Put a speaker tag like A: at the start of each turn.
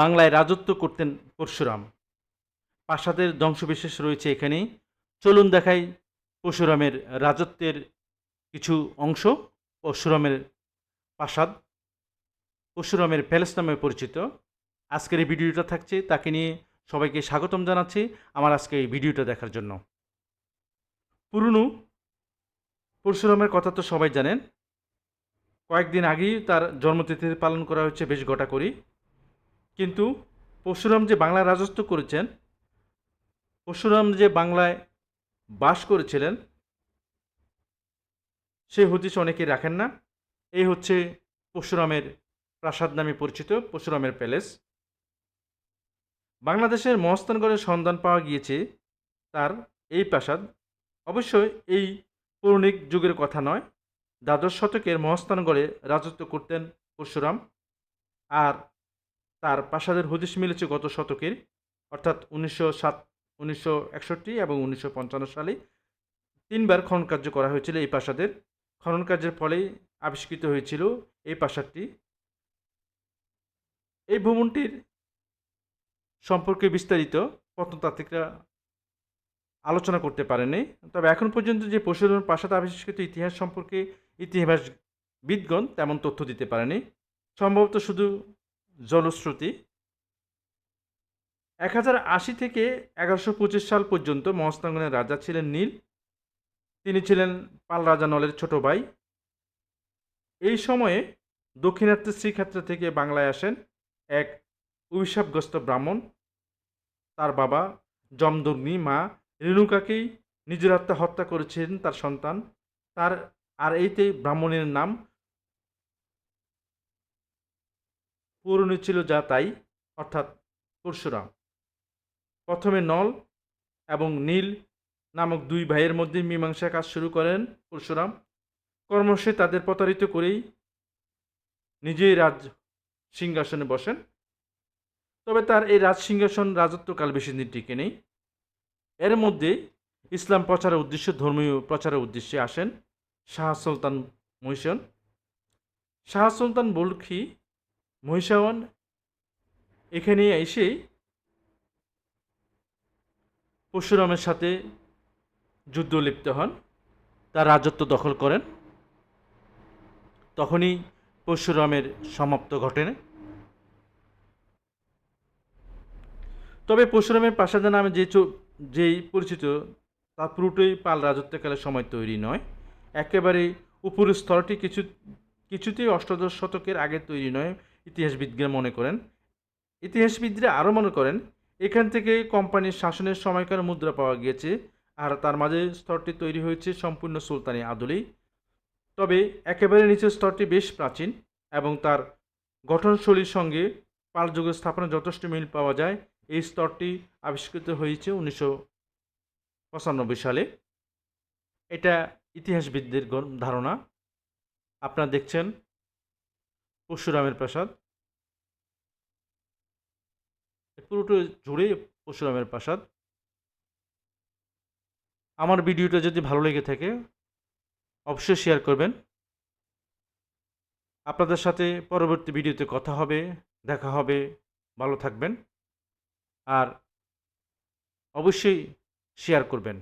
A: বাংলায় রাজত্ব করতেন পরশুরাম। প্রাসাদের ধ্বংসবিশেষ রয়েছে এখানেই। চলুন দেখাই পরশুরামের রাজত্বের কিছু অংশ, পরশুরামের প্রাসাদ। পরশুরামের প্যালেস নামে পরিচিত। আজকের এই ভিডিওটা থাকছে তাকে নিয়ে সবাইকে স্বাগতম জানাচ্ছি আমার আজকে এই ভিডিওটা দেখার জন্য। পুরনো, পরশুরামের কথা তো সবাই জানেন। কয়েকদিন আগেই তার জন্মতিথি পালন করা হচ্ছে বেশ গোটা করি কিন্তু পরশুরাম যে বাংলায় রাজত্ব করেছেন, পরশুরাম যে বাংলায় বাস করেছিলেন সে হদিস অনেকেই রাখেন না। এই হচ্ছে পরশুরামের প্রাসাদ নামে পরিচিত পরশুরামের প্যালেস। বাংলাদেশের মহস্তানগড়ের সন্ধান পাওয়া গিয়েছে তার এই প্রাসাদ। অবশ্যই এই পৌরাণিক যুগের কথা নয়, দ্বাদশ শতকের মহস্তানগড়ে রাজত্ব করতেন পরশুরাম। আর তার প্রাসাদের হদিশ মিলেছে গত শতকের, অর্থাৎ উনিশশো সাত, উনিশশো একষট্টি এবং উনিশশো পঞ্চান্ন সালে তিনবার খনন কার্য করা হয়েছিল এই প্রাসাদের খনন কার্যের ফলেই আবিষ্কৃত হয়েছিল এই প্রাসাদটি এই ভ্রমণটির সম্পর্কে বিস্তারিত প্রত্নতাত্ত্বিকরা আলোচনা করতে পারেনি তবে এখন পর্যন্ত যে পশুধন প্রাসাদ আবিষ্কৃত ইতিহাস সম্পর্কে ইতিহাসবিদগণ তেমন তথ্য দিতে পারেনি সম্ভবত শুধু জলশ্রুতি এক হাজার আশি থেকে এগারোশো পঁচিশ সাল পর্যন্ত মহস্তাঙ্গনের রাজা ছিলেন নীল। তিনি ছিলেন পাল রাজা নলের ছোট ভাই। এই সময়ে দক্ষিণাত্যের শ্রীক্ষেত্র থেকে বাংলায় আসেন এক অভিশাপগ্রস্ত ব্রাহ্মণ। তার বাবা জমদগ্নি মা রেণুকাকেই নিজের আত্মা হত্যা করেছিলেন তার সন্তান। তার আর এইতে ব্রাহ্মণের নাম পুরনো ছিল যা তাই, অর্থাৎ পরশুরাম। প্রথমে নল এবং নীল নামক দুই ভাইয়ের মধ্যে মীমাংসা কাজ শুরু করেন পরশুরাম। কর্মশে তাদের প্রতারিত করেই নিজেই রাজ সিংহাসনে বসেন। তবে তার এই রাজ সিংহাসন রাজত্বকাল বেশি দিন টিকে নেই। এর মধ্যে ইসলাম প্রচারের উদ্দেশ্যে, ধর্মীয় প্রচারের উদ্দেশ্যে আসেন শাহ সুলতান মহিষণ শাহ সুলতান বলখি মহিষাওয়ান এখানে এসেই পরশুরামের সাথে যুদ্ধ লিপ্ত হন। তার রাজত্ব দখল করেন। তখনই পরশুরামের সমাপ্ত ঘটে। তবে পরশুরামের প্রাসাদের নামে যে যেই পরিচিত তা পুরোটাই পাল রাজত্বকালের সময় তৈরি নয়। একেবারে উপরের স্তরটি কিছু কিছুতেই অষ্টাদশ শতকের আগে তৈরি নয়। ইতিহাসবিদরা মনে করেন। ইতিহাসবিদরা আরও মনে করেন, এখান থেকে কোম্পানির শাসনের সময়কার মুদ্রা পাওয়া গিয়েছে আর তার মাঝে স্তরটি তৈরি হয়েছে সম্পূর্ণ সুলতানি আদলেই। তবে একেবারে নিচের স্তরটি বেশ প্রাচীন এবং তার গঠনশৈলীর সঙ্গে পাল যুগের স্থাপনা যথেষ্ট মিল পাওয়া যায়। এই স্তরটি আবিষ্কৃত হয়েছে উনিশশো পঁচানব্বই সালে। এটা ইতিহাসবিদদের ধারণা আপনারা দেখছেন পরশুরামের প্রাসাদ। পুরোটা জুড়ে পরশুরামের প্রাসাদ। আমার ভিডিওটা যদি ভালো লেগে থাকে, অবশ্যই শেয়ার করবেন। আপনাদের সাথে পরবর্তী ভিডিওতে কথা হবে, দেখা হবে, ভালো থাকবেন। আর অবশ্যই শেয়ার করবেন।